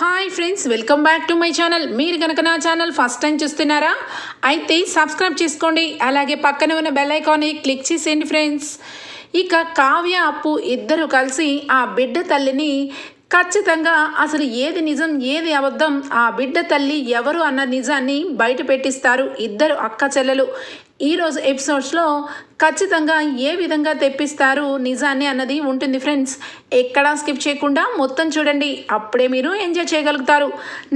Hi friends welcome back to my channel మీరు కనుక నా ఛానల్ ఫస్ట్ టైం చూస్తున్నారా? అయితే సబ్స్క్రైబ్ చేసుకోండి. అలాగే పక్కన ఉన్న బెల్ ఐకాన్ని క్లిక్ చేసేయండి ఫ్రెండ్స్ ఇక కావ్య అప్పు ఇద్దరు కలిసి ఆ బిడ్డ తల్లిని ఖచ్చితంగా అసలు ఏది నిజం ఏది అబద్ధం ఆ బిడ్డ తల్లి ఎవరు అన్న నిజాన్ని బయట పెట్టిస్తారు. ఇద్దరు అక్క చెల్లెలు. ఈరోజు ఎపిసోడ్స్లో ఖచ్చితంగా ఏ విధంగా తెప్పిస్తారు నిజాన్ని అన్నది ఉంటుంది ఫ్రెండ్స్. ఎక్కడా స్కిప్ చేయకుండా మొత్తం చూడండి. అప్పుడే మీరు ఎంజాయ్ చేయగలుగుతారు.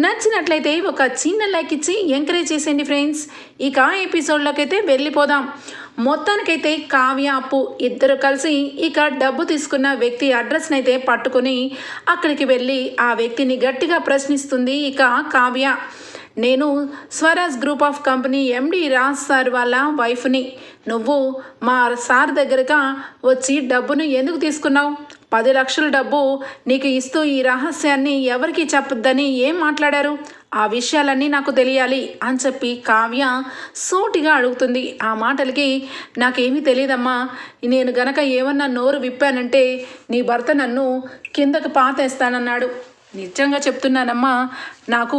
నచ్చినట్లయితే ఒక చిన్న లైక్ ఇచ్చి ఎంకరేజ్ చేసేయండి ఫ్రెండ్స్. ఇక ఎపిసోడ్లోకి అయితే వెళ్ళిపోదాం. మొత్తానికైతే కావ్య అప్పు ఇద్దరు కలిసి ఇక డబ్బు తీసుకున్న వ్యక్తి అడ్రస్ని అయితే పట్టుకుని అక్కడికి వెళ్ళి ఆ వ్యక్తిని గట్టిగా ప్రశ్నిస్తుంది ఇక కావ్య. నేను Swaraj group of company MD Raj sir వాళ్ళ వైఫ్ని. నువ్వు మా సార్ దగ్గరగా వచ్చి డబ్బును ఎందుకు తీసుకున్నావు? పది లక్షల డబ్బు నీకు ఇస్తూ ఈ రహస్యాన్ని ఎవరికి చెప్పొద్దని ఏం మాట్లాడారు? ఆ విషయాలన్నీ నాకు తెలియాలి అని చెప్పి కావ్య సూటిగా అడుగుతుంది. ఆ మాటలకి నాకేమీ తెలియదమ్మా. నేను గనక ఏమన్నా నోరు విప్పానంటే నీ భర్త నన్ను కిందకు పాతేస్తానన్నాడు. నిజంగా చెప్తున్నానమ్మా నాకు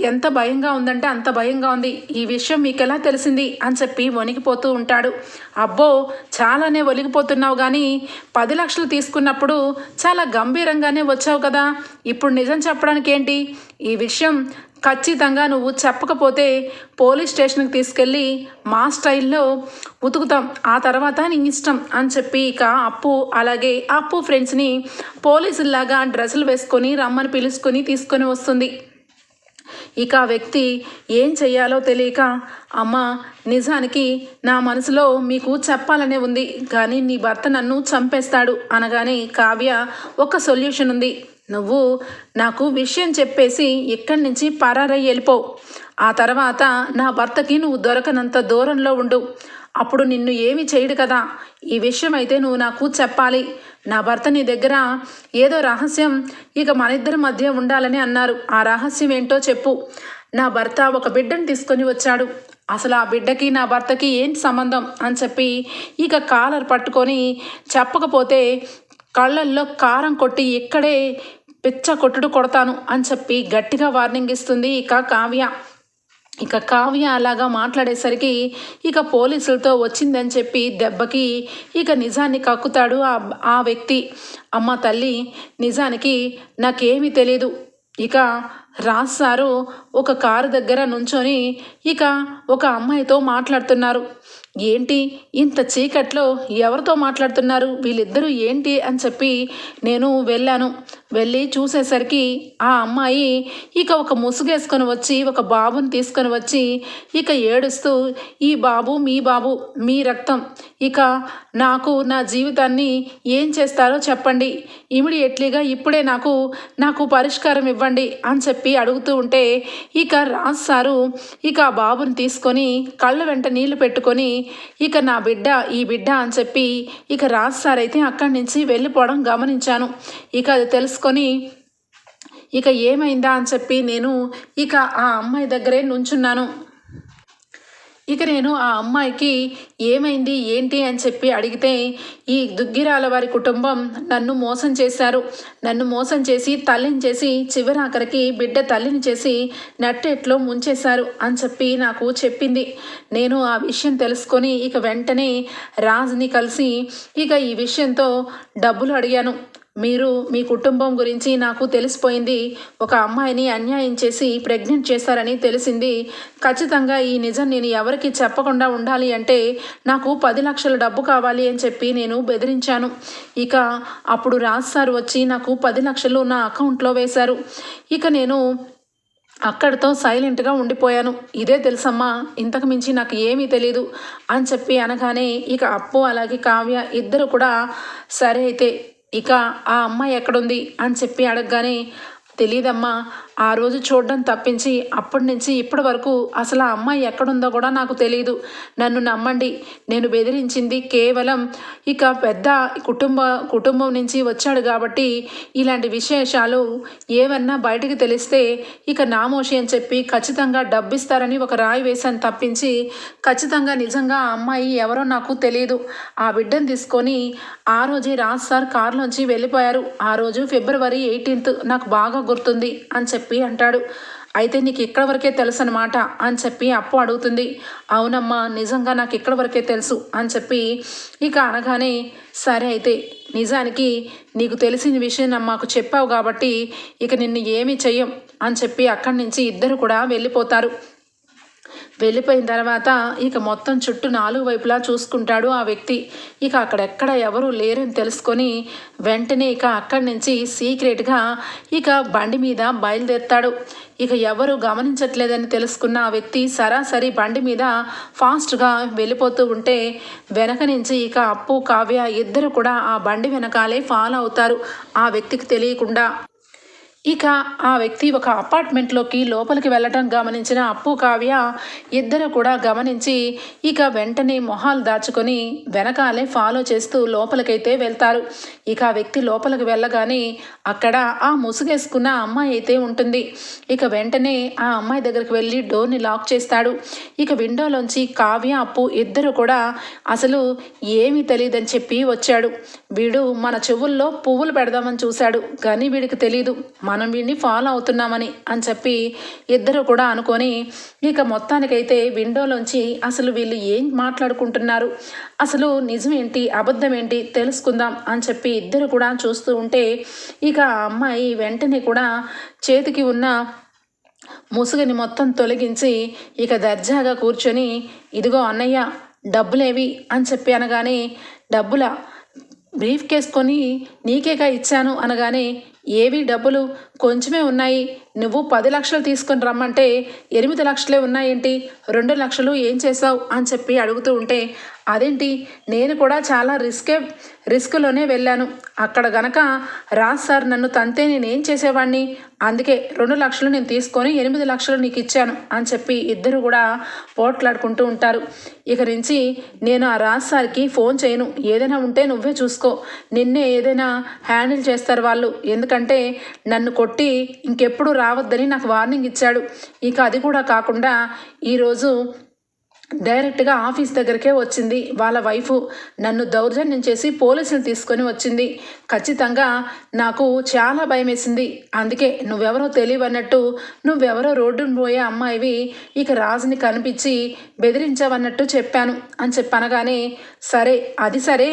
ఎంత భయంగా ఉందంటే అంత భయంగా ఉంది. ఈ విషయం మీకు ఎలా తెలిసింది? అని చెప్పి వణికిపోతూ ఉంటాడు. అబ్బో చాలానే ఒలిగిపోతున్నావు కానీ పది లక్షలు తీసుకున్నప్పుడు చాలా గంభీరంగానే వచ్చావు కదా. ఇప్పుడు నిజం చెప్పడానికి ఏంటి ఈ విషయం ఖచ్చితంగా నువ్వు చెప్పకపోతే పోలీస్ స్టేషన్కి తీసుకెళ్ళి మా స్టైల్లో ఉతుకుతాం. ఆ తర్వాత నీ ఇష్టం అని చెప్పి ఇక అప్పు అలాగే అప్పు ఫ్రెండ్స్ని పోలీసుల్లాగా డ్రెస్సులు వేసుకొని రమ్మని పిలుచుకొని తీసుకొని వస్తుంది. ఇక ఆ వ్యక్తి ఏం చెయ్యాలో తెలియక అమ్మ నిజానికి నా మనసులో మీకు చెప్పాలనే ఉంది కానీ నీ భర్త నన్ను చంపేస్తాడు అనగానే కావ్య ఒక సొల్యూషన్ ఉంది. నువ్వు నాకు విషయం చెప్పేసి ఇక్కడి నుంచి పరారై వెళ్ళిపో. ఆ తర్వాత నా భర్తకి నువ్వు దొరకనంత దూరంలో ఉండు. అప్పుడు నిన్ను ఏమి చేయడు కదా. ఈ విషయం అయితే నువ్వు నాకు చెప్పాలి. నా భర్త నీ దగ్గర ఏదో రహస్యం ఇక మన ఇద్దరి మధ్య ఉండాలని అన్నారు. ఆ రహస్యం ఏంటో చెప్పు. నా భర్త ఒక బిడ్డను తీసుకొని వచ్చాడు. అసలు ఆ బిడ్డకి నా భర్తకి ఏంటి సంబంధం అని చెప్పి ఇక కాలర్ పట్టుకొని చెప్పకపోతే కళ్ళల్లో కారం కొట్టి ఇక్కడే పిచ్చ కొట్టుడు కొడతాను అని చెప్పి గట్టిగా వార్నింగ్ ఇస్తుంది ఇక కావ్య. ఇక కావ్య అలాగా మాట్లాడేసరికి ఇక పోలీసులతో వచ్చిందని చెప్పి దెబ్బకి ఇక నిజాన్ని కక్కుతాడు ఆ ఆ వ్యక్తి. అమ్మ తల్లి నిజానికి నాకేమీ తెలియదు ఇక రాజ్ సారు ఒక కారు దగ్గర నుంచొని ఇక ఒక అమ్మాయితో మాట్లాడుతున్నారు. ఏంటి ఇంత చీకట్లో ఎవరితో మాట్లాడుతున్నారు? వీళ్ళిద్దరూ ఏంటి అని చెప్పి నేను వెళ్ళాను. వెళ్ళి చూసేసరికి ఆ అమ్మాయి ఇక ఒక ముసుగేసుకొని వచ్చి ఒక బాబుని తీసుకొని వచ్చి ఇక ఏడుస్తూ ఈ బాబు మీ బాబు మీ రక్తం ఇక నాకు నా జీవితాన్ని ఏం చేస్తారో చెప్పండి. ఇమిడియట్లీగా ఇప్పుడే నాకు నాకు పరిష్కారం ఇవ్వండి అని చెప్పి అడుగుతూ ఉంటే ఇక రాజ్ సారు ఇక ఆ బాబుని తీసుకొని కళ్ళ వెంట నీళ్ళు పెట్టుకొని ఇక నా బిడ్డ ఈ బిడ్డ అని చెప్పి ఇక రాజ్ సార్ అయితే అక్కడి నుంచి వెళ్ళిపోవడం గమనించాను. ఇక అది తెలుసుకొని ఇక ఏమైందా అని చెప్పి నేను ఇక ఆ అమ్మాయి దగ్గరే నుంచున్నాను. ఇక నేను ఆ అమ్మాయికి ఏమైంది ఏంటి అని చెప్పి అడిగితే ఈ దుగ్గిరాల వారి కుటుంబం నన్ను మోసం చేశారు. నన్ను మోసం చేసి తల్లిని చేసి చివరి ఆఖరికి బిడ్డ తల్లిని చేసి నట్టెట్లో ముంచేశారు అని చెప్పి నాకు చెప్పింది. నేను ఆ విషయం తెలుసుకొని ఇక వెంటనే రాజుని కలిసి ఇక ఈ విషయంతో డబ్బులు అడిగాను. మీరు మీ కుటుంబం గురించి నాకు తెలిసిపోయింది. ఒక అమ్మాయిని అన్యాయం చేసి ప్రెగ్నెంట్ చేశారని తెలిసింది. ఖచ్చితంగా ఈ నిజం నేను ఎవరికి చెప్పకుండా ఉండాలి అంటే నాకు పది లక్షల డబ్బు కావాలి అని చెప్పి నేను బెదిరించాను. ఇక అప్పుడు రాజ్ సార్ వచ్చి నాకు పది లక్షలు నా అకౌంట్లో వేశారు. ఇక నేను అక్కడితో సైలెంట్గా ఉండిపోయాను. ఇదే తెలుసమ్మా ఇంతకు మించి నాకు ఏమీ తెలీదు అని చెప్పి అనగానే ఇక అప్పు అలాగే కావ్య ఇద్దరు కూడా సరే అయితే ఇక ఆ అమ్మాయి ఎక్కడుంది అని చెప్పి అడగగానే తెలియదమ్మా ఆ రోజు చూడడం తప్పించి అప్పటి నుంచి ఇప్పటి వరకు అసలు ఆ అమ్మాయి ఎక్కడుందో కూడా నాకు తెలియదు నన్ను నమ్మండి. నేను బెదిరించింది కేవలం ఇక పెద్ద కుటుంబ కుటుంబం నుంచి వచ్చాడు కాబట్టి ఇలాంటి విశేషాలు ఏమన్నా బయటకు తెలిస్తే ఇక నామోషి అని చెప్పి ఖచ్చితంగా డబ్బిస్తారని ఒక రాయి వేశాను తప్పించి ఖచ్చితంగా నిజంగా ఆ అమ్మాయి ఎవరో నాకు తెలియదు ఆ బిడ్డను తీసుకొని ఆ రోజే రాజ్ సార్ కారులోంచి వెళ్ళిపోయారు. ఆ రోజు ఫిబ్రవరి ఎయిటీన్త్ నాకు బాగా గుర్తుంది అని చెప్పి చెప్పి అంటాడు. అయితే నీకు ఇక్కడ వరకే తెలుసు అనమాట అని చెప్పి అప్పు అడుగుతుంది. అవునమ్మా నిజంగా నాకు ఇక్కడ వరకే తెలుసు అని చెప్పి ఇక అనగానే సరే అయితే నిజానికి నీకు తెలిసిన విషయం మాకు చెప్పావు కాబట్టి ఇక నిన్ను ఏమీ చెయ్యం అని చెప్పి అక్కడి నుంచి ఇద్దరు కూడా వెళ్ళిపోతారు. వెళ్ళిపోయిన తర్వాత ఇక మొత్తం చుట్టూ నాలుగు వైపులా చూసుకుంటాడు ఆ వ్యక్తి. ఇక అక్కడెక్కడ ఎవరు లేరని తెలుసుకొని వెంటనే ఇక అక్కడి నుంచి సీక్రెట్గా ఇక బండి మీద బయలుదేరుతాడు. ఇక ఎవరు గమనించట్లేదని తెలుసుకున్న ఆ వ్యక్తి సరాసరి బండి మీద ఫాస్ట్గా వెళ్ళిపోతూ ఉంటే వెనక నుంచి ఇక అప్పు కావ్య ఇద్దరు కూడా ఆ బండి వెనకాలే ఫాలో అవుతారు. ఆ వ్యక్తికి తెలియకుండా ఇక ఆ వ్యక్తి ఒక అపార్ట్మెంట్లోకి లోపలికి వెళ్ళటం గమనించిన అప్పు కావ్య ఇద్దరు కూడా గమనించి ఇక వెంటనే మొహాలు దాచుకొని వెనకాలే ఫాలో చేస్తూ లోపలికైతే వెళ్తారు. ఇక ఆ వ్యక్తి లోపలికి వెళ్ళగానే అక్కడ ఆ ముసుగేసుకున్న అమ్మాయి అయితే ఉంటుంది. ఇక వెంటనే ఆ అమ్మాయి దగ్గరికి వెళ్ళి డోర్ని లాక్ చేస్తాడు. ఇక విండోలోంచి కావ్య అప్పు ఇద్దరు కూడా అసలు ఏమీ తెలియదని చెప్పి వచ్చాడు. వీడు మన చెవుల్లో పువ్వులు పెడదామని చూశాడు కానీ వీడికి తెలియదు మనం వీడిని ఫాలో అవుతున్నామని అని చెప్పి ఇద్దరు కూడా అనుకొని ఇక మొత్తానికైతే విండోలోంచి అసలు వీళ్ళు ఏం మాట్లాడుకుంటున్నారు? అసలు నిజమేంటి? అబద్ధం ఏంటి తెలుసుకుందాం అని చెప్పి ఇద్దరు కూడా చూస్తూ ఉంటే ఇక ఆ అమ్మాయి వెంటనే కూడా చేతికి ఉన్న ముసుగుని మొత్తం తొలగించి ఇక దర్జాగా కూర్చొని ఇదిగో అన్నయ్య డబ్బులేవి అని చెప్పి అనగానే డబ్బుల? బ్రీఫ్ కేసుకొని నీకేగా ఇచ్చాను అనగానే ఏవి డబ్బులు కొంచెమే ఉన్నాయి నువ్వు పది లక్షలు తీసుకొని రమ్మంటే ఎనిమిది లక్షలే ఉన్నాయేంటి? రెండు లక్షలు ఏం చేసావు అని చెప్పి అడుగుతూ ఉంటే అదేంటి? నేను కూడా చాలా రిస్కే రిస్క్లోనే వెళ్ళాను. అక్కడ గనక రాజ్ సార్ నన్ను తంతే నేనేం చేసేవాడిని అందుకే రెండు లక్షలు నేను తీసుకొని ఎనిమిది లక్షలు నీకు ఇచ్చాను అని చెప్పి ఇద్దరు కూడా పోట్లాడుకుంటూ ఉంటారు. ఇక నుంచి నేను ఆ రాజ్ సార్కి ఫోన్ చేయను. ఏదైనా ఉంటే నువ్వే చూసుకో. నిన్నే ఏదైనా హ్యాండిల్ చేస్తారు వాళ్ళు. ఎందుకంటే నన్ను కొట్టి ఇంకెప్పుడు రావద్దని నాకు వార్నింగ్ ఇచ్చాడు. ఇక అది కూడా కాకుండా ఈరోజు డైరెక్ట్గా ఆఫీస్ దగ్గరికే వచ్చింది. వాళ్ళ వైఫ్ నన్ను దౌర్జన్యం చేసి పోలీసులు తీసుకొని వచ్చింది. ఖచ్చితంగా నాకు చాలా భయం వేసింది అందుకే నువ్వెవరో తెలియవన్నట్టు నువ్వెవరో రోడ్డును పోయే అమ్మాయివి ఇక రాజుని కనిపించి బెదిరించావన్నట్టు చెప్పాను అని చెప్పనగానే సరే అది సరే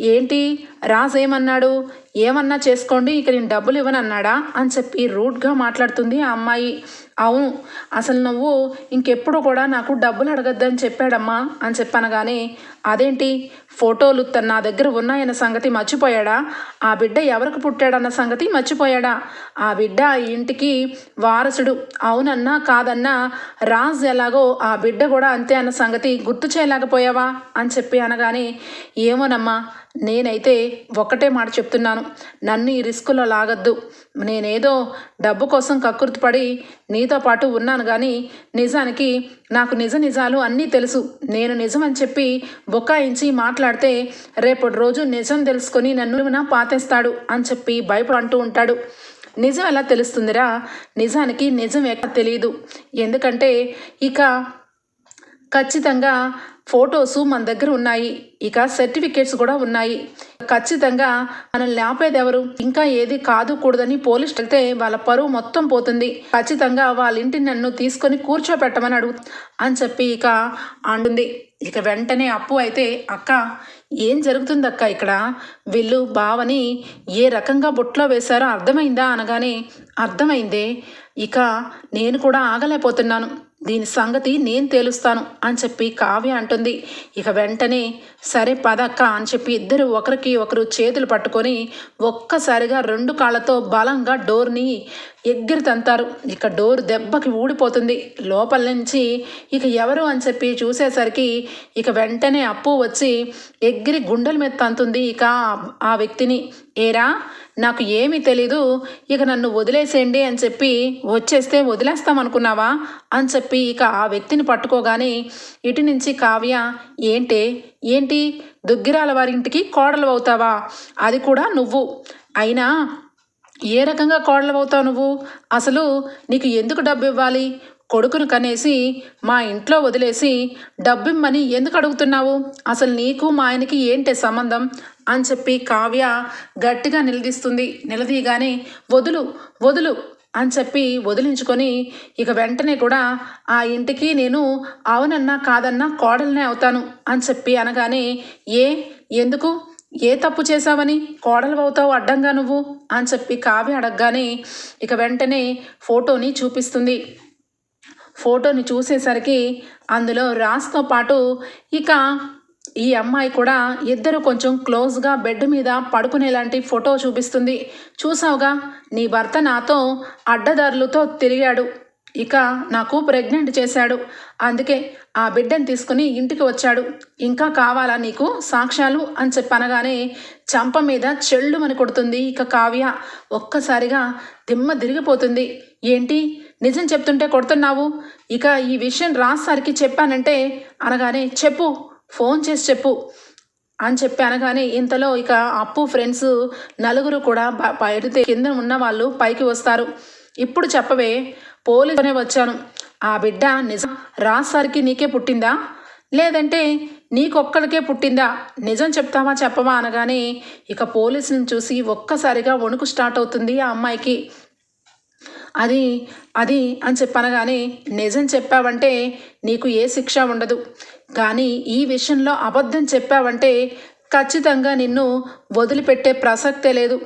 ఏంటి? రాజు ఏమన్నాడు? ఏమన్నా చేసుకోండి ఇక నేను డబ్బులు ఇవ్వను అన్నాడా అని చెప్పి రూడ్గా మాట్లాడుతుంది ఆ అమ్మాయి. అవును అసలు నువ్వు ఇంకెప్పుడు కూడా నాకు డబ్బులు అడగద్దని చెప్పాడమ్మా అని చెప్పనగానే అదేంటి? ఫోటోలు తన నా దగ్గర ఉన్నాయన్న సంగతి మర్చిపోయాడా? ఆ బిడ్డ ఎవరికి పుట్టాడన్న సంగతి మర్చిపోయాడా? ఆ బిడ్డ ఆ ఇంటికి వారసుడు. అవునన్నా కాదన్నా రాజ్ ఎలాగో ఆ బిడ్డ కూడా అంతే అన్న సంగతి గుర్తు చేయలేకపోయావా? అని చెప్పి అనగానే ఏమోనమ్మా నేనైతే ఒక్కటే మాట చెప్తున్నాను. నన్ను ఈ రిస్కులో లాగద్దు. నేనేదో డబ్బు కోసం కక్కుర్తిపడి నీతో పాటు ఉన్నాను కానీ నిజానికి నాకు నిజ నిజాలు అన్నీ తెలుసు. నేను నిజం అని చెప్పి బొక్కాయించి మాట్లాడితే రేపటి రోజు నిజం తెలుసుకొని నన్ను నా పాతేస్తాడు అని చెప్పి భయపడు అంటూ ఉంటాడు. నిజం ఎలా తెలుస్తుందిరా? నిజానికి నిజం ఎక్కడ తెలియదు ఎందుకంటే ఇక ఖచ్చితంగా ఫొటోస్ మన దగ్గర ఉన్నాయి. ఇక సర్టిఫికేట్స్ కూడా ఉన్నాయి. ఖచ్చితంగా మనల్ని ఆపేది ఎవరు ఇంకా ఏది కాదు కూడదని పోలీస్ వెళ్తే వాళ్ళ పరువు మొత్తం పోతుంది. ఖచ్చితంగా వాళ్ళ ఇంటిని నన్ను తీసుకొని కూర్చోపెట్టమని అడుగు అని చెప్పి ఇక అంటుంది. ఇక వెంటనే అప్పు అయితే అక్క ఏం జరుగుతుంది అక్క ఇక్కడ? వీళ్ళు బావని ఏ రకంగా బుట్లో వేశారో అర్థమైందా? అనగానే అర్థమైందే. ఇక నేను కూడా ఆగలేకపోతున్నాను. దీని సంగతి నేను తేలుస్తాను అని చెప్పి కావ్య అంటుంది. ఇక వెంటనే సరే పదక్క అని చెప్పి ఇద్దరు ఒకరికి ఒకరు చేతులు పట్టుకొని ఒక్కసారిగా రెండు కాళ్ళతో బలంగా డోర్ని ఎగ్గిరి తంతారు. ఇక డోర్ దెబ్బకి ఊడిపోతుంది. లోపల నుంచి ఇక ఎవరు అని చెప్పి చూసేసరికి ఇక వెంటనే అప్పు వచ్చి ఎగ్గిరి గుండెల మీద తంతుంది ఇక ఆ వ్యక్తిని. ఏరా నాకు ఏమీ తెలీదు. ఇక నన్ను వదిలేసేయండి అని చెప్పి వచ్చేస్తే వదిలేస్తామనుకున్నావా అని చెప్పి ఇక ఆ వ్యక్తిని పట్టుకోగానే ఇటు నుంచి కావ్య ఏంటే? ఏంటి? దుగ్గిరాల వారింటికి కోడలు అవుతావా? అది కూడా నువ్వు. అయినా ఏ రకంగా కోడలవుతావు నువ్వు? అసలు నీకు ఎందుకు డబ్బు ఇవ్వాలి కొడుకును కనేసి మా ఇంట్లో వదిలేసి డబ్బిమ్మని ఎందుకు అడుగుతున్నావు? అసలు నీకు మా ఆయనకి ఏంటి సంబంధం? అని చెప్పి కావ్య గట్టిగా నిలదీస్తుంది. నిలదీయగానే వదులు వదులు అని చెప్పి వదిలించుకొని ఇక వెంటనే కూడా ఆ ఇంటికి నేను అవునన్నా కాదన్నా కోడలనే అవుతాను అని చెప్పి అనగానే ఏ ఎందుకు? ఏ తప్పు చేశావని? కోడలు అవుతావు అడ్డంగా నువ్వు? అని చెప్పి కావ్య అడగగానే ఇక వెంటనే ఫోటోని చూపిస్తుంది. ఫోటోని చూసేసరికి అందులో రాస్తో పాటు ఇక ఈ అమ్మాయి కూడా ఇద్దరు కొంచెం క్లోజ్గా బెడ్ మీద పడుకునేలాంటి ఫోటో చూపిస్తుంది. చూసావుగా? నీ భర్త నాతో అడ్డదారులతో తిరిగాడు. ఇక నాకు ప్రెగ్నెంట్ చేశాడు. అందుకే ఆ బిడ్డను తీసుకుని ఇంటికి వచ్చాడు. ఇంకా కావాలా నీకు సాక్ష్యాలు? అని చెప్పనగానే చంప మీద చెల్లుమని కొడుతుంది ఇక కావ్య. ఒక్కసారిగా దిమ్మ తిరిగిపోతుంది. ఏంటి? నిజం చెప్తుంటే కొడుతున్నావు? ఇక ఈ విషయం రాసారికి చెప్పానంటే అనగానే చెప్పు ఫోన్ చేసి చెప్పు అని చెప్పి అనగానే ఇంతలో ఇక అప్పు ఫ్రెండ్స్ నలుగురు కూడా బ- బయట కింద ఉన్న వాళ్ళు పైకి వస్తారు. ఇప్పుడు చెప్పవే పోలీసునే వచ్చాను. ఆ బిడ్డ నిజం రాసారికి నీకే పుట్టిందా? లేదంటే నీకొక్కడికే పుట్టిందా? నిజం చెప్తావా చెప్పవా అనగానే ఇక పోలీసుని చూసి ఒక్కసారిగా వణుకు స్టార్ట్ అవుతుంది ఆ అమ్మాయికి. అది అది అని చెప్పనగానే నిజం చెప్పావంటే నీకు ఏ శిక్ష ఉండదు. కానీ ఈ విషయంలో అబద్ధం చెప్పావంటే ఖచ్చితంగా నిన్ను వదిలిపెట్టే ప్రసక్తే లేదు.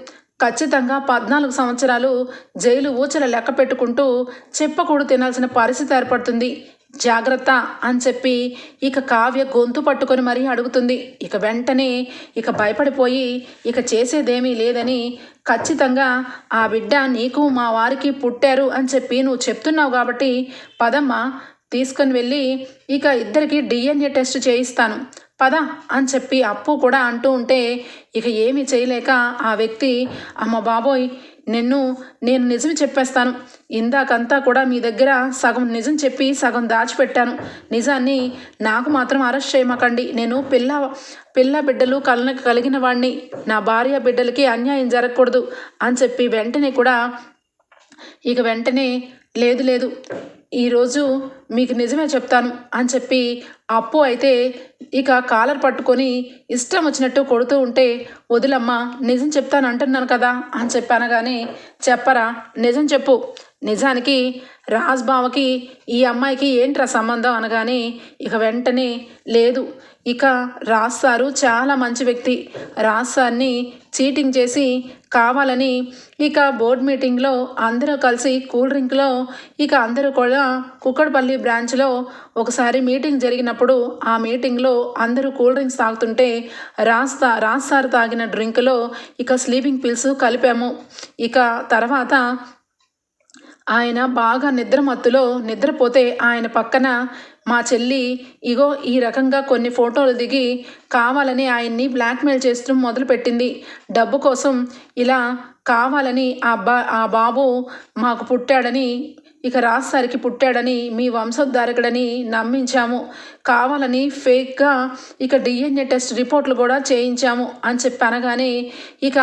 ఖచ్చితంగా పద్నాలుగు సంవత్సరాలు జైలు ఊచల లెక్క పెట్టుకుంటూ చెప్పకూడు తినాల్సిన పరిస్థితి ఏర్పడుతుంది. జాగ్రత్త అని చెప్పి ఇక కావ్య గొంతు పట్టుకొని మరీ అడుగుతుంది. ఇక వెంటనే ఇక భయపడిపోయి ఇక చేసేదేమీ లేదని ఖచ్చితంగా ఆ బిడ్డ నీకు మా వారికి పుట్టారు అని చెప్పి నువ్వు చెప్తున్నావు కాబట్టి పదమ్మ తీసుకొని వెళ్ళి ఇక ఇద్దరికి డిఎన్ఏ టెస్ట్ చేయిస్తాను. పద అని చెప్పి అప్పు కూడా అంటూ ఉంటే ఇక ఏమీ చేయలేక ఆ వ్యక్తి అమ్మ బాబోయ్ నిన్ను నేను నిజం చెప్పేస్తాను. ఇందాకంతా కూడా మీ దగ్గర సగం నిజం చెప్పి సగం దాచిపెట్టాను. నిజాన్ని నాకు మాత్రం అరెస్ట్ చేయమకండి. నేను పిల్ల పిల్ల బిడ్డలు కలనకు కలిగిన వాడిని నా భార్య బిడ్డలకి అన్యాయం జరగకూడదు అని చెప్పి వెంటనే కూడా ఇక వెంటనే లేదు లేదు ఈరోజు మీకు నిజమే చెప్తాను అని చెప్పి అప్పు అయితే ఇక కాలర్ పట్టుకొని ఇష్టం వచ్చినట్టు కొడుతూ ఉంటే వదిలమ్మ నిజం చెప్తాను అంటున్నాను కదా అని చెప్పనగానే చెప్పరా నిజం చెప్పు. నిజానికి రాజ్ బావకి ఈ అమ్మాయికి ఏంట్రా సంబంధం? అనగానే ఇక వెంటనే లేదు. ఇక రాజ్ సారు చాలా మంచి వ్యక్తి. రాజ్ సార్ని చీటింగ్ చేసి కావాలని ఇక బోర్డ్ మీటింగ్లో అందరూ కలిసి కూల్ డ్రింక్లో ఇక అందరూ కూడా కుక్కడపల్లి బ్రాంచ్లో ఒకసారి మీటింగ్ జరిగినప్పుడు ఆ మీటింగ్లో అందరూ కూల్ డ్రింక్స్ తాగుతుంటే రాజ్ రాజ్ సార్ తాగిన డ్రింక్లో ఇక స్లీపింగ్ పిల్స్ కలిపాము. ఇక తర్వాత ఆయన బాగా నిద్రమత్తులో నిద్రపోతే ఆయన పక్కన మా చెల్లి ఇగో ఈ రకంగా కొన్ని ఫోటోలు దిగి కావాలని ఆయన్ని బ్లాక్మెయిల్ చేస్తూ మొదలుపెట్టింది. డబ్బు కోసం ఇలా కావాలని ఆ బా ఆ బాబు మాకు పుట్టాడని ఇక రాజసారికి పుట్టాడని మీ వంశోద్ధారకుడని నమ్మించాము. కావాలని ఫేక్గా ఇక డిఎన్ఏ టెస్ట్ రిపోర్ట్లు కూడా చేయించాము అని చెప్పి అనగానే ఇక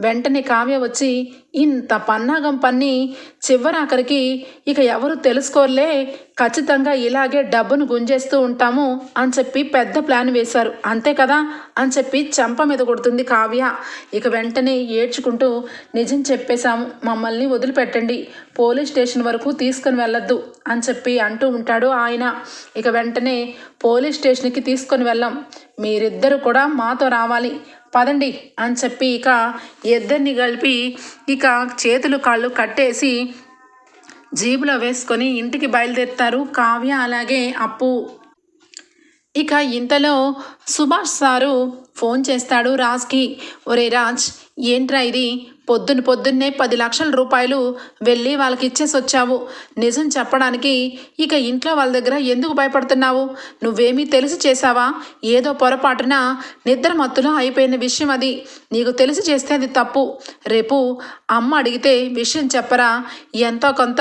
వెంటనే కావ్య వచ్చి ఇంత పన్నాగం పన్ని చివరాఖరికి ఇక ఎవరు తెలుసుకోలే ఖచ్చితంగా ఇలాగే డబ్బును గుంజేస్తూ ఉంటాము అని చెప్పి పెద్ద ప్లాన్ వేశారు. అంతే కదా? అని చెప్పి చెంప మీద కొడుతుంది కావ్య. ఇక వెంటనే ఏడ్చుకుంటూ నిజం చెప్పేశాము. మమ్మల్ని వదిలిపెట్టండి. పోలీస్ స్టేషన్ వరకు తీసుకొని వెళ్ళొద్దు అని చెప్పి అంటూ ఉంటాడు ఆయన. ఇక వెంటనే పోలీస్ స్టేషన్కి తీసుకొని వెళ్ళాం. మీరిద్దరు కూడా మాతో రావాలి. పదండి అని చెప్పి ఇక ఇద్దరిని కలిపి ఇక చేతులు కాళ్ళు కట్టేసి జీబులో వేసుకొని ఇంటికి బయలుదేరుతారు కావ్య అలాగే అప్పు. ఇక ఇంతలో సుభాష్ సారు ఫోన్ చేస్తాడు రాజ్కి. ఒరే రాజ్ ఏంట్రా ఇది? పొద్దున్న పొద్దున్నే పది లక్షల రూపాయలు వెళ్ళి వాళ్ళకి ఇచ్చేసి వచ్చావు నిజం చెప్పడానికి ఇక ఇంట్లో వాళ్ళ దగ్గర ఎందుకు భయపడుతున్నావు? నువ్వేమీ తెలిసి చేశావా? ఏదో పొరపాటున నిద్ర మత్తులో అయిపోయిన విషయం అది. నీకు తెలిసి చేస్తే అది తప్పు. రేపు అమ్మ అడిగితే విషయం చెప్పరా? ఎంతో కొంత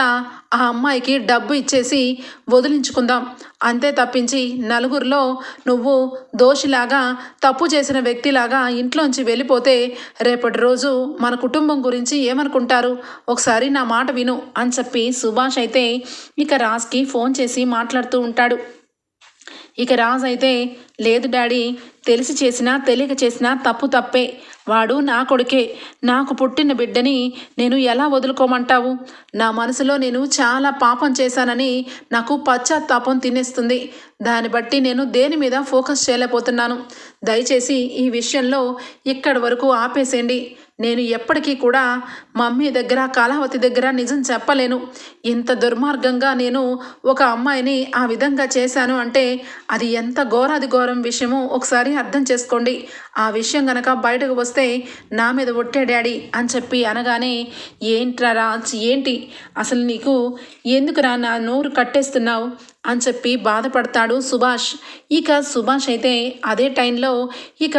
ఆ అమ్మాయికి డబ్బు ఇచ్చేసి వదిలించుకుందాం. అంతే తప్పించి నలుగురిలో నువ్వు దోషిలాగా తప్పు చేసిన వ్యక్తిలాగా ఇంట్లోంచి వెళ్ళిపోతే రేపటి రోజు మన కుటుంబం గురించి ఏమనుకుంటారు? ఒకసారి నా మాట విను అని చెప్పి సుభాష్ అయితే ఇక రాజ్కి ఫోన్ చేసి మాట్లాడుతూ ఉంటాడు. ఇక రాజ్ అయితే లేదు డాడీ తెలిసి చేసినా తెలియక చేసినా తప్పు తప్పే. వాడు నా కొడుకే. నాకు పుట్టిన బిడ్డని నేను ఎలా వదులుకోమంటావు? నా మనసులో నేను చాలా పాపం చేశానని నాకు పశ్చాత్తాపం తినేస్తుంది. దాన్ని బట్టి నేను దేని మీద ఫోకస్ చేయలేకపోతున్నాను. దయచేసి ఈ విషయంలో ఇక్కడి వరకు ఆపేసేయండి. నేను ఎప్పటికీ కూడా మమ్మీ దగ్గర కాలావతి దగ్గర నిజం చెప్పలేను. ఇంత దుర్మార్గంగా నేను ఒక అమ్మాయిని ఆ విధంగా చేశాను అంటే అది ఎంత ఘోరాది ఘోరం విషయమో ఒకసారి అర్థం చేసుకోండి. ఆ విషయం గనక బయటకు వస్తే నా మీద ఒట్టే డాడీ అని చెప్పి అనగానే ఏంట్రా రాజ్ ఏంటి? అసలు నీకు ఎందుకురా నా నోరు కట్టేస్తున్నావు? అని చెప్పి బాధపడతాడు సుభాష్. ఇక సుభాష్ అయితే అదే టైంలో ఇక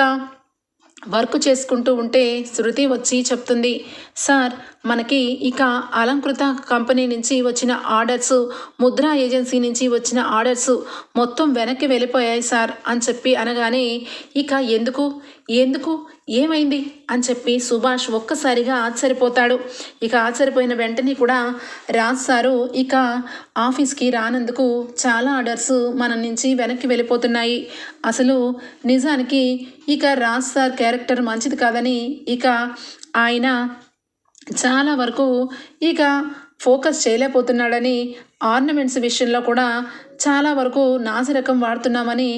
వర్క్ చేసుకుంటూ ఉంటే శృతి వచ్చి చెప్తుంది సార్ మనకి ఇక అలంకృత కంపెనీ నుంచి వచ్చిన ఆర్డర్స్ ముద్రా ఏజెన్సీ నుంచి వచ్చిన ఆర్డర్స్ మొత్తం వెనక్కి వెళ్ళిపోయాయి సార్ అని చెప్పి అనగానే ఇక ఎందుకు? ఎందుకు? ఏమైంది? అని చెప్పి సుభాష్ ఒక్కసారిగా ఆశ్చర్యపోతాడు. ఇక ఆశ్చర్యపోయిన వెంటనే కూడా రాజ్ సారు ఇక ఆఫీస్కి రానందుకు చాలా ఆర్డర్స్ మన నుంచి వెనక్కి వెళ్ళిపోతున్నాయి. అసలు నిజానికి ఇక రాజ్ సార్ క్యారెక్టర్ మంచిది కాదని ఇక ఆయన చాలా వరకు ఇక ఫోకస్ చేయలేకపోతున్నాడని ఆర్నమెంట్స్ విషయంలో కూడా చాలా వరకు నాసిరకం వాడుతున్నామని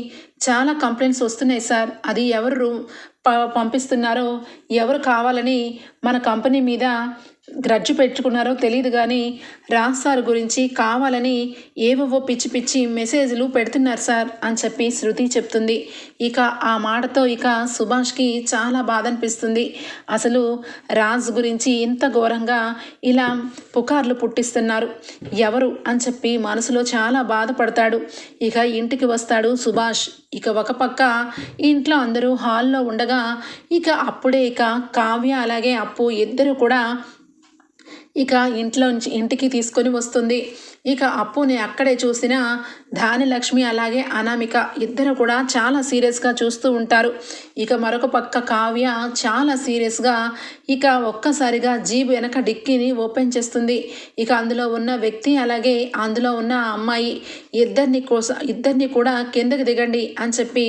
చాలా కంప్లైంట్స్ వస్తున్నాయి సార్. అది ఎవరు ప పంపిస్తున్నారో ఎవరు కావాలని మన కంపెనీ మీద గ్రడ్జు పెట్టుకున్నారో తెలియదు కానీ రాజ్ సార్ గురించి కావాలని ఏవేవో పిచ్చి పిచ్చి మెసేజ్లు పెడుతున్నారు సార్ అని చెప్పి శృతి చెప్తుంది. ఇక ఆ మాటతో ఇక సుభాష్కి చాలా బాధ అనిపిస్తుంది అసలు రాజ్ గురించి ఇంత ఘోరంగా ఇలా పుకార్లు పుట్టిస్తున్నారు. ఎవరు అని చెప్పి మనసులో చాలా బాధపడతాడు. ఇక ఇంటికి వస్తాడు సుభాష్. ఇక ఒక పక్క ఇంట్లో అందరూ హాల్లో ఉండగా ఇక అప్పుడే ఇక కావ్య అలాగే అప్పు ఇద్దరు కూడా ఇక ఇంట్లో నుంచి ఇంటికి తీసుకొని వస్తుంది. ఇక అప్పుని అక్కడే చూసిన ధానిలక్ష్మి అలాగే అనామిక ఇద్దరు కూడా చాలా సీరియస్గా చూస్తూ ఉంటారు. ఇక మరొక పక్క కావ్య చాలా సీరియస్గా ఇక ఒక్కసారిగా జీబ్ వెనక డిక్కీని ఓపెన్ చేస్తుంది. ఇక అందులో ఉన్న వ్యక్తి అలాగే అందులో ఉన్న అమ్మాయి ఇద్దరిని కోసం ఇద్దరిని కూడా కిందకి దిగండి అని చెప్పి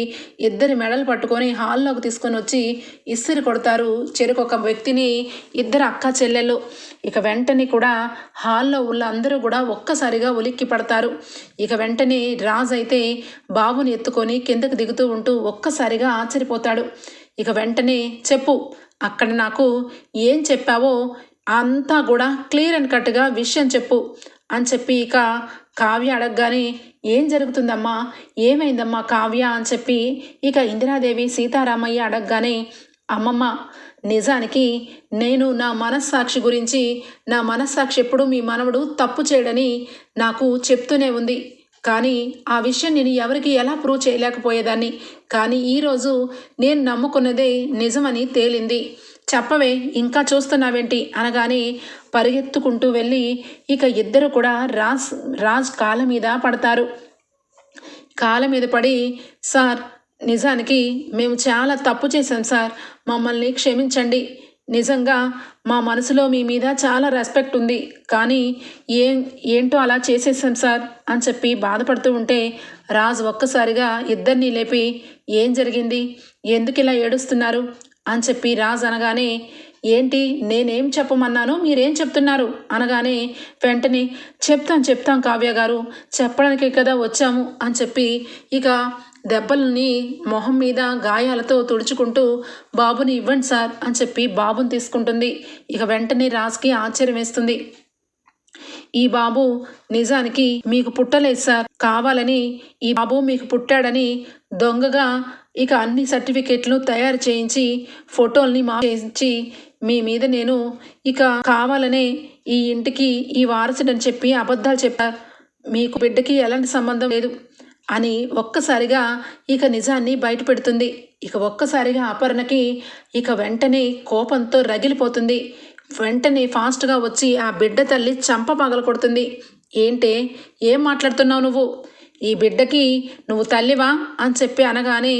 ఇద్దరి మెడలు పట్టుకొని హాల్లోకి తీసుకొని వచ్చి ఇస్సిరి కొడతారు. చెరుకు ఒక వ్యక్తిని ఇద్దరు అక్క చెల్లెలు. ఇక వెంటనే కూడా హాల్లో ఉన్న అందరూ కూడా ఒక్కసారిగా ఉలిక్కి పడతారు. ఇక వెంటనే రాజ్ అయితే బాబుని ఎత్తుకొని కిందకు దిగుతూ ఉంటూ ఒక్కసారిగా ఆశ్చర్యపోతాడు. ఇక వెంటనే చెప్పు అక్కడ నాకు ఏం చెప్పావో అంతా కూడా క్లియర్ అండ్ కట్గా విషయం చెప్పు అని చెప్పి ఇక కావ్య అడగగానే ఏం జరుగుతుందమ్మా? ఏమైందమ్మా కావ్య అని చెప్పి ఇక ఇందిరాదేవి సీతారామయ్య అడగగానే అమ్మమ్మ నిజానికి నేను నా మనస్సాక్షి గురించి నా మనస్సాక్షి ఎప్పుడు మీ మనవడు తప్పు చేయడని నాకు చెప్తూనే ఉంది. కానీ ఆ విషయం నేను ఎవరికి ఎలా ప్రూవ్ చేయలేకపోయేదాన్ని? కానీ ఈరోజు నేను నమ్ముకున్నదే నిజమని తేలింది. చెప్పవే ఇంకా చూస్తున్నావేంటి? అనగానే పరిగెత్తుకుంటూ వెళ్ళి ఇక ఇద్దరు కూడా రాజ్ రాజ్ కాళ్ళ మీద పడతారు. కాళ్ళ మీద పడి సార్ నిజానికి మేము చాలా తప్పు చేశాం సార్. మమ్మల్ని క్షమించండి. నిజంగా మా మనసులో మీ మీద చాలా రెస్పెక్ట్ ఉంది. కానీ ఏం ఏంటో అలా చేసేసాం సార్ అని చెప్పి బాధపడుతూ ఉంటే రాజు ఒక్కసారిగా ఇద్దరిని లేపి ఏం జరిగింది? ఎందుకు ఇలా ఏడుస్తున్నారు? అని చెప్పి రాజు అనగానే ఏంటి నేనేం చెప్పమన్నాను? మీరేం చెప్తున్నారు? అనగానే వెంటనే చెప్తాం చెప్తాం కావ్య గారు. చెప్పడానికి కదా వచ్చాము అని చెప్పి ఇక దెబ్బలని మొహం మీద గాయాలతో తుడుచుకుంటూ బాబుని ఇవ్వండి సార్ అని చెప్పి బాబుని తీసుకుంటుంది. ఇక వెంటనే రాజ్కి ఆశ్చర్యం వేస్తుంది. ఈ బాబు నిజానికి మీకు పుట్టలేదు సార్. కావాలని ఈ బాబు మీకు పుట్టాడని దొంగగా ఇక అన్ని సర్టిఫికేట్లు తయారు చేయించి ఫోటోల్ని మా చేయించి మీ మీద నేను ఇక కావాలనే ఈ ఇంటికి ఈ వారసుడని చెప్పి అబద్ధాలు చెప్పారు. మీకు బిడ్డకి ఎలాంటి సంబంధం లేదు. అని ఒక్కసారిగా ఇక నిజాన్ని బయటపెడుతుంది. ఇక ఒక్కసారిగా అపర్ణకి ఇక వెంటనే కోపంతో రగిలిపోతుంది. వెంటనే ఫాస్ట్గా వచ్చి ఆ బిడ్డ తల్లి చంప పగల కొడుతుంది. ఏంటే? ఏం మాట్లాడుతున్నావు నువ్వు? ఈ బిడ్డకి నువ్వు తల్లివా? అని చెప్పి అనగానే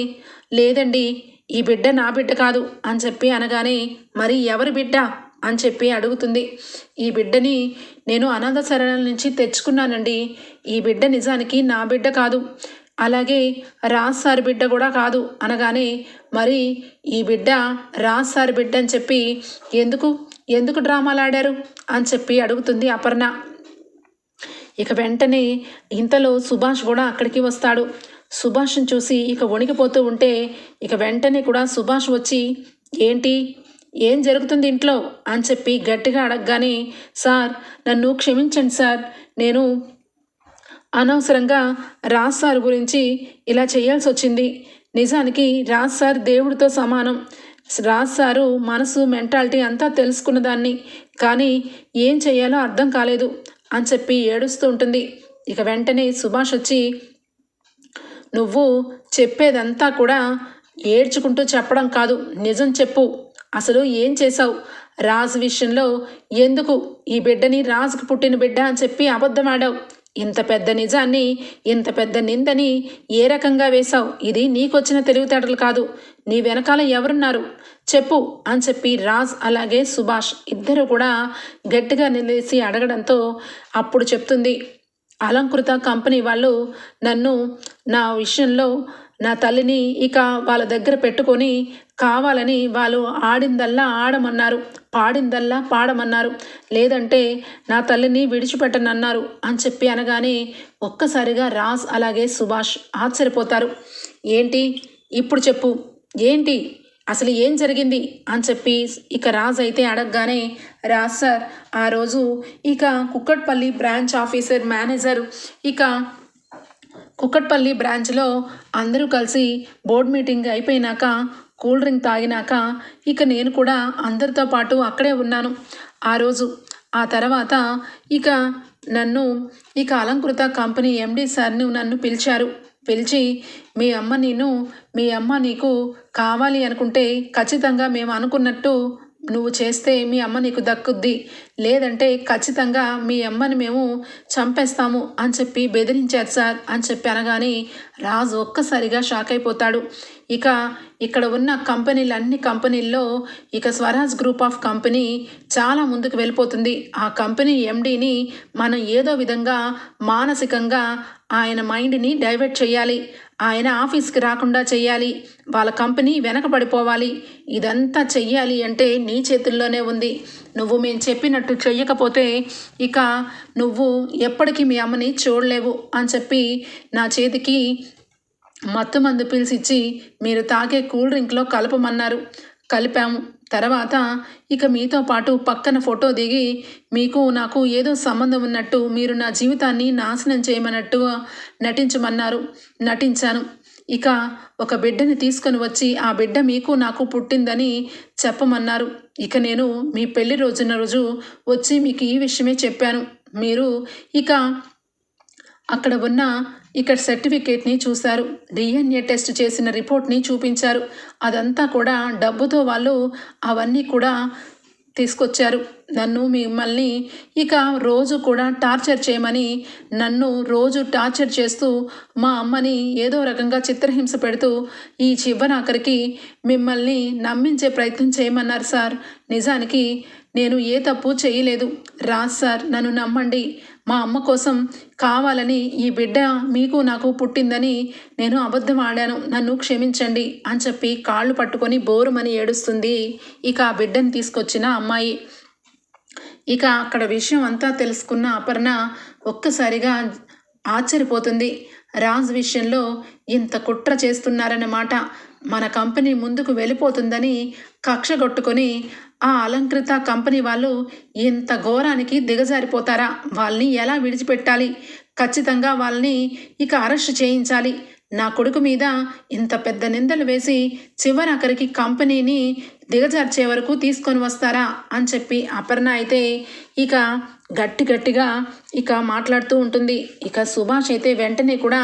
లేదండి ఈ బిడ్డ నా బిడ్డ కాదు అని చెప్పి అనగానే మరి ఎవరి బిడ్డ? అని చెప్పి అడుగుతుంది. ఈ బిడ్డని నేను అనాథ శరణాల నుంచి తెచ్చుకున్నానండి. ఈ బిడ్డ నిజానికి నా బిడ్డ కాదు. అలాగే రాజ్ సార్ బిడ్డ కూడా కాదు అనగానే మరి ఈ బిడ్డ రాజ్ సార్ బిడ్డ అని చెప్పి ఎందుకు ఎందుకు డ్రామాలు ఆడారు అని చెప్పి అడుగుతుంది అపర్ణ. ఇక వెంటనే ఇంతలో సుభాష్ కూడా అక్కడికి వస్తాడు. సుభాష్ని చూసి ఇక వణికిపోతూ ఉంటే ఇక వెంటనే కూడా సుభాష్ వచ్చి ఏంటి ఏం జరుగుతుంది ఇంట్లో? అని చెప్పి గట్టిగా అడగగానే సార్ నన్ను క్షమించండి సార్. నేను అనవసరంగా రాజ్ సార్ గురించి ఇలా చేయాల్సి వచ్చింది. నిజానికి రాజ్ సార్ దేవుడితో సమానం. రాజ్ సారు మనసు మెంటాలిటీ అంతా తెలుసుకున్న దాన్ని కానీ ఏం చేయాలో అర్థం కాలేదు అని చెప్పి ఏడుస్తూ ఉంటుంది. ఇక వెంటనే సుభాష్ వచ్చి నువ్వు చెప్పేదంతా కూడా ఏడ్చుకుంటూ చెప్పడం కాదు. నిజం చెప్పు. అసలు ఏం చేశావు? రాజు విషయంలో ఎందుకు ఈ బిడ్డని రాజుకు పుట్టిన బిడ్డ అని చెప్పి అబద్ధమాడావు? ఇంత పెద్ద నిజాన్ని ఇంత పెద్ద నిందని ఏ రకంగా వేశావు? ఇది నీకొచ్చిన తెలివితేటలు కాదు. నీ వెనకాల ఎవరున్నారు? చెప్పు అని చెప్పి రాజ్ అలాగే సుభాష్ ఇద్దరు కూడా గట్టిగా నిలేసి అడగడంతో అప్పుడు చెప్తుంది అలంకృత కంపెనీ వాళ్ళు నన్ను నా విషయంలో నా తల్లిని ఇక వాళ్ళ దగ్గర పెట్టుకొని కావాలని వాళ్ళు ఆడిందల్లా ఆడమన్నారు. పాడిందల్లా పాడమన్నారు. లేదంటే నా తల్లిని విడిచిపెట్టనన్నారు అని చెప్పి అనగానే ఒక్కసారిగా రాజ్ అలాగే సుభాష్ ఆశ్చర్యపోతారు. ఏంటి? ఇప్పుడు చెప్పు. ఏంటి? అసలు ఏం జరిగింది? అని చెప్పి ఇక రాజ్ అయితే అడగగానే రాజ్ సార్ ఆ రోజు ఇక కుక్కట్పల్లి బ్రాంచ్ ఆఫీసర్ మేనేజర్ ఇక కుక్కట్పల్లి బ్రాంచ్లో అందరూ కలిసి బోర్డ్ మీటింగ్ అయిపోయినాక కూల్ డ్రింక్ తాగినాక ఇక నేను కూడా అందరితో పాటు అక్కడే ఉన్నాను. ఆ రోజు ఆ తర్వాత ఇక నన్ను ఇక అలంకృత కంపెనీ ఎండి సార్ని నన్ను పిలిచారు. పిలిచి మీ అమ్మ నేను మీ అమ్మ నీకు కావాలి అనుకుంటే ఖచ్చితంగా మేము అనుకున్నట్టు నువ్వు చేస్తే మీ అమ్మ నీకు దక్కుద్ది. లేదంటే ఖచ్చితంగా మీ అమ్మని మేము చంపేస్తాము అని చెప్పి బెదిరించారు సార్ అని చెప్పి అనగానే రాజు ఒక్కసారిగా షాక్ అయిపోతాడు. ఇక ఇక్కడ ఉన్న కంపెనీలు అన్ని కంపెనీల్లో ఇక స్వరాజ్ గ్రూప్ ఆఫ్ కంపెనీ చాలా ముందుకు వెళ్ళిపోతుంది. ఆ కంపెనీ ఎండీని మనం ఏదో విధంగా మానసికంగా ఆయన మైండ్ని డైవర్ట్ చేయాలి. ఆయన ఆఫీస్కి రాకుండా చేయాలి. వాళ్ళ కంపెనీ వెనకబడిపోవాలి. ఇదంతా చెయ్యాలి అంటే నీ చేతుల్లోనే ఉంది. నువ్వు మేము చెప్పినట్టు చెయ్యకపోతే ఇక నువ్వు ఎప్పటికీ మీ అమ్మని చూడలేవు అని చెప్పి నా చేతికి మత్తు మందు పిలిచిచ్చి మీరు తాగే కూల్ డ్రింక్లో కలపమన్నారు. కలిపాము. తర్వాత ఇక మీతో పాటు పక్కన ఫోటో దిగి మీకు నాకు ఏదో సంబంధం ఉన్నట్టు మీరు నా జీవితాన్ని నాశనం చేయమన్నట్టు నటించమన్నారు. నటించాను. ఇక ఒక బిడ్డని తీసుకొని వచ్చి ఆ బిడ్డ మీకు నాకు పుట్టిందని చెప్పమన్నారు. ఇక నేను మీ పెళ్ళి రోజున రోజు వచ్చి మీకు ఈ విషయమే చెప్పాను. మీరు ఇక అక్కడ ఉన్న ఇక్కడ సర్టిఫికేట్ని చూశారు. డిఎన్ఏ టెస్ట్ చేసిన రిపోర్ట్ని చూపించారు. అదంతా కూడా డబ్బుతో వాళ్ళు అవన్నీ కూడా తీసుకొచ్చారు. నన్ను మిమ్మల్ని ఇక రోజు కూడా టార్చర్ చేయమని నన్ను రోజు టార్చర్ చేస్తూ మా అమ్మని ఏదో రకంగా చిత్రహింస పెడుతూ ఈ చివరాఖరికి మిమ్మల్ని నమ్మించే ప్రయత్నం చేయమన్నారు సార్. నిజానికి నేను ఏ తప్పు చేయలేదు. రాజ్ సార్ నన్ను నమ్మండి. మా అమ్మ కోసం కావాలని ఈ బిడ్డ మీకు నాకు పుట్టిందని నేను అబద్ధం ఆడాను. నన్ను క్షమించండి అని చెప్పి కాళ్ళు పట్టుకొని బోరుమని ఏడుస్తుంది ఇక ఆ బిడ్డను తీసుకొచ్చిన అమ్మాయి. ఇక అక్కడ విషయం అంతా తెలుసుకున్న అపర్ణ ఒక్కసారిగా ఆశ్చర్యపోతుంది. రాజ్ విషయంలో ఇంత కుట్ర చేస్తున్నారన్నమాట మన కంపెనీ ముందుకు వెళ్ళిపోతుందని కక్ష కొట్టుకొని ఆ అలంకృత కంపెనీ వాళ్ళు ఇంత ఘోరానికి దిగజారిపోతారా? వాళ్ళని ఎలా విడిచిపెట్టాలి? ఖచ్చితంగా వాళ్ళని ఇక అరెస్ట్ చేయించాలి. నా కొడుకు మీద ఇంత పెద్ద నిందలు వేసి చివరాఖరికి కంపెనీని దిగజార్చే వరకు తీసుకొని వస్తారా అని చెప్పి అపర్ణ అయితే ఇక గట్టి గట్టిగా ఇక మాట్లాడుతూ ఉంటుంది. ఇక సుభాష్ అయితే వెంటనే కూడా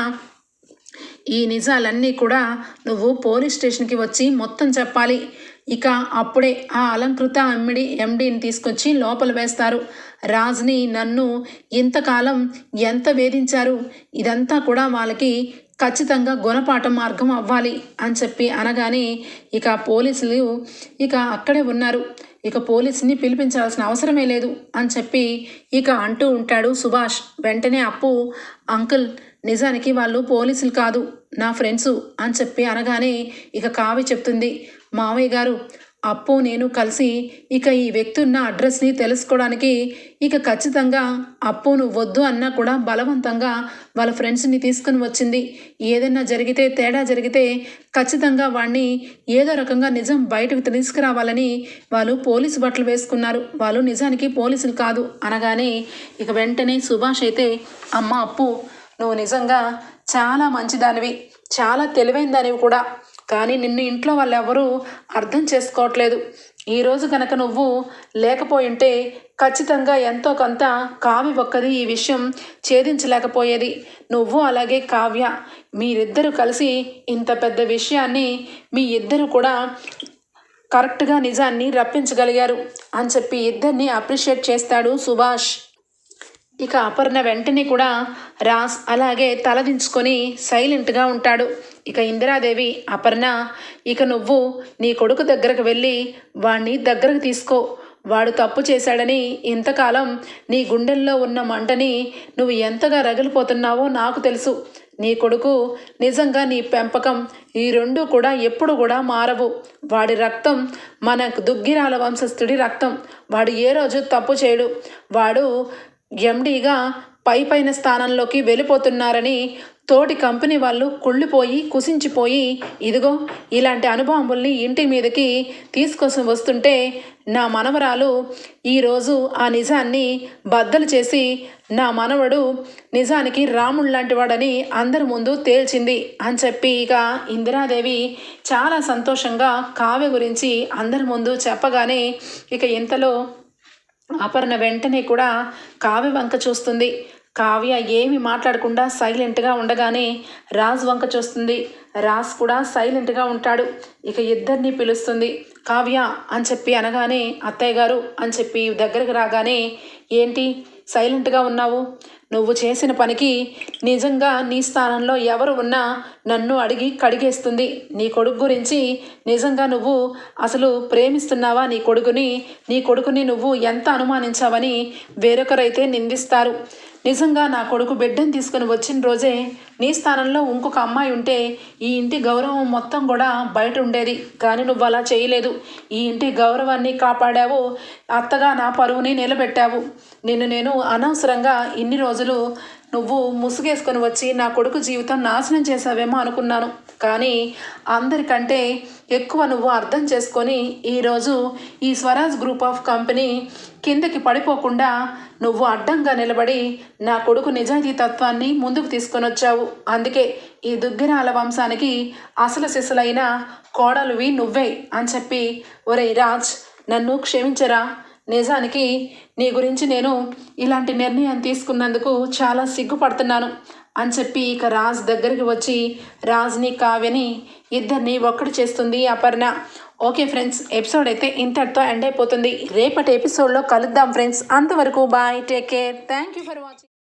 ఈ నిజాలన్నీ కూడా నువ్వు పోలీస్ స్టేషన్కి వచ్చి మొత్తం చెప్పాలి. ఇక అప్పుడే ఆ అలంకృత అమ్మిడి ఎండీని తీసుకొచ్చి లోపల వేస్తారు. రాజ్ని నన్ను ఇంతకాలం ఎంత వేధించారు? ఇదంతా కూడా వాళ్ళకి ఖచ్చితంగా గుణపాఠం మార్గం అవ్వాలి అని చెప్పి అనగానే ఇక పోలీసులు ఇక అక్కడే ఉన్నారు. ఇక పోలీసుని పిలిపించాల్సిన అవసరమే లేదు అని చెప్పి ఇక అంటూ ఉంటాడు సుభాష్. వెంటనే అప్పు అంకుల్ నిజానికి వాళ్ళు పోలీసులు కాదు నా ఫ్రెండ్సు అని చెప్పి అనగానే ఇక కావి చెప్తుంది. మావయ్య గారు అప్పు నేను కలిసి ఇక ఈ వ్యక్తి ఉన్న అడ్రస్ని తెలుసుకోవడానికి ఇక ఖచ్చితంగా అప్పును వద్దు అన్నా కూడా బలవంతంగా వాళ్ళ ఫ్రెండ్స్ని తీసుకుని వచ్చింది. ఏదైనా జరిగితే తేడా జరిగితే ఖచ్చితంగా వాడిని ఏదో రకంగా నిజం బయటకు తీసుకురావాలని వాళ్ళు పోలీసు బట్టలు వేసుకున్నారు. వాళ్ళు నిజానికి పోలీసులు కాదు అనగానే ఇక వెంటనే సుభాష్ అయితే అమ్మ అప్పు నువ్వు నిజంగా చాలా మంచిదానివి చాలా తెలివైన దానివి కూడా. కానీ నిన్ను ఇంట్లో వాళ్ళు ఎవరూ అర్థం చేసుకోవట్లేదు. ఈరోజు కనుక నువ్వు లేకపోయింటే ఖచ్చితంగా ఎంతో కొంత కావి ఒక్కది ఈ విషయం ఛేదించలేకపోయేది. నువ్వు అలాగే కావ్య. మీరిద్దరూ కలిసి ఇంత పెద్ద విషయాన్ని మీ ఇద్దరు కూడా కరెక్ట్గా నిజాన్ని రప్పించగలిగారు అని చెప్పి ఇద్దరిని అప్రిషియేట్ చేస్తాడు సుభాష్. ఇక అపర్ణ వెంటనే కూడా రాస్ అలాగే తలదించుకొని సైలెంట్గా ఉంటాడు. ఇక ఇందిరాదేవి అపర్ణ ఇక నువ్వు నీ కొడుకు దగ్గరకు వెళ్ళి వాణ్ణి దగ్గరకు తీసుకో. వాడు తప్పు చేశాడని ఇంతకాలం నీ గుండెల్లో ఉన్న మంటని నువ్వు ఎంతగా రగిలిపోతున్నావో నాకు తెలుసు. నీ కొడుకు నిజంగా నీ పెంపకం ఈ రెండు కూడా ఎప్పుడు కూడా మారవు. వాడి రక్తం మన దుగ్గిరాల వంశస్థుడి రక్తం. వాడు ఏ రోజు తప్పు చేయడు. వాడు ఎండీగా పై పైన స్థానంలోకి వెళ్ళిపోతున్నారని తోటి కంపెనీ వాళ్ళు కుళ్ళిపోయి కుసించిపోయి ఇదిగో ఇలాంటి అనుభవముల్ని ఇంటి మీదకి తీసుకొని వస్తుంటే నా మనవరాలు ఈరోజు ఆ నిజాన్ని బద్దలు చేసి నా మనవడు నిజానికి రాముడు లాంటి వాడని అందరి ముందు తేల్చింది అని చెప్పి ఇక ఇందిరాదేవి చాలా సంతోషంగా కావ్య గురించి అందరి ముందు చెప్పగానే ఇక ఇంతలో అపర్ణ వెంటనే కూడా కావ్య వంక చూస్తుంది. కావ్య ఏమి మాట్లాడకుండా సైలెంట్గా ఉండగానే రాజ్ వంక చూస్తుంది. రాజ్ కూడా సైలెంట్గా ఉంటాడు. ఇక ఇద్దరిని పిలుస్తుంది. కావ్య అని చెప్పి అనగానే అత్తయ్య గారు అని చెప్పి దగ్గరకు రాగానే ఏంటి? సైలెంట్గా ఉన్నావు? నువ్వు చేసిన పనికి నిజంగా నీ స్థానంలో ఎవరు ఉన్నా నన్ను అడిగి కడిగేస్తుంది. నీ కొడుకు గురించి నిజంగా నువ్వు అసలు ప్రేమిస్తున్నావా? నీ కొడుకుని నీ కొడుకుని నువ్వు ఎంత అనుమానించావని వేరొకరైతే నిందిస్తారు. నిజంగా నా కొడుకు బిడ్డను తీసుకుని వచ్చిన రోజే నీ స్థానంలో ఇంకొక అమ్మాయి ఉంటే ఈ ఇంటి గౌరవం మొత్తం కూడా బయట ఉండేది. కానీ నువ్వు అలా చేయలేదు. ఈ ఇంటి గౌరవాన్ని కాపాడావు. అత్తగా నా పరువుని నిలబెట్టావు. నిన్ను నేను అనవసరంగా ఇన్ని రోజులు నువ్వు ముసుగేసుకొని వచ్చి నా కొడుకు జీవితం నాశనం చేసావేమో అనుకున్నాను. కానీ అందరికంటే ఎక్కువ నువ్వు అర్థం చేసుకొని ఈరోజు ఈ స్వరాజ్ గ్రూప్ ఆఫ్ కంపెనీ కిందకి పడిపోకుండా నువ్వు అడ్డంగా నిలబడి నా కొడుకు నిజాయితీ తత్వాన్ని ముందుకు తీసుకొని వచ్చావు అందుకే ఈ దుగ్గిరాల వంశానికి అసలు సిసలైన కోడలువి నువ్వే అని చెప్పి ఒరే రాజ్ నన్ను క్షమించరా. నిజానికి నీ గురించి నేను ఇలాంటి నిర్ణయం తీసుకున్నందుకు చాలా సిగ్గుపడుతున్నాను అని చెప్పి ఇక రాజ్ దగ్గరికి వచ్చి రాజ్ని కావ్యని ఇద్దరిని ఒక్కటి చేస్తుంది అపర్ణ. ఓకే ఫ్రెండ్స్ ఎపిసోడ్ అయితే ఇంతటితో ఎండ్ అయిపోతుంది. రేపటి ఎపిసోడ్లో కలుద్దాం ఫ్రెండ్స్. అంతవరకు bye take care. Thank you for watching.